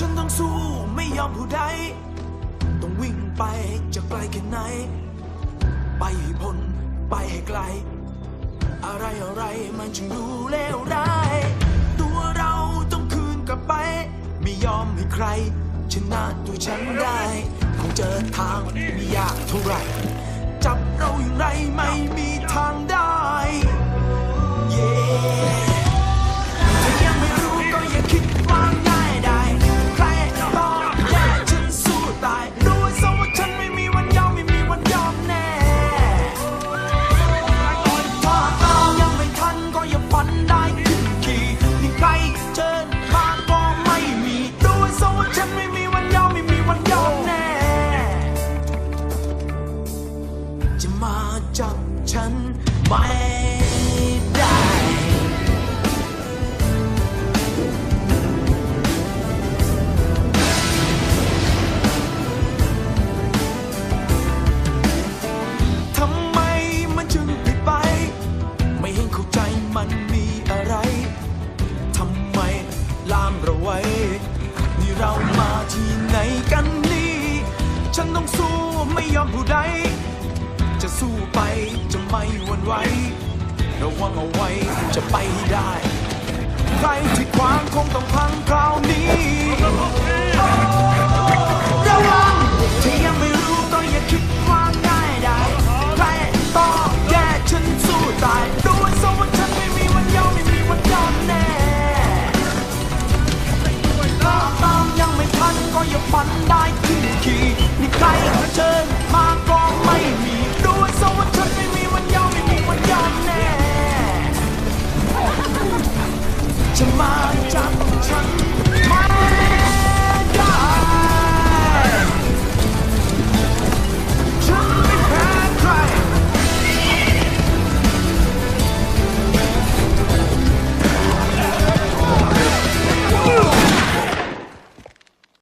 ฉันต้องสู้ไม่ยอมผู้ใด ต้องวิ่งไปจะไกลแค่ไหน ไปให้พ้นไปให้ไกล อะไรอะไรมันจึงดูเลวร้าย ตัวเราต้องคืนกลับไป ไม่ยอมให้ใครชนะตัวฉันได้ คงเจอทางไม่ยากเท่าไหร่ จับฉันไม่ได้ทำไมมันจึงผิดไป ไม่เห็นเข้าใจมันมีอะไรทำไมลามเราไว้ นี่เรามาที่ไหนกันนี่ ฉันต้องสู้ไม่ยอมผู้ใด จะสู้ไป จะไม่หวั่นไหวระวังเอาไว้จะไปให้ได้ ใครที่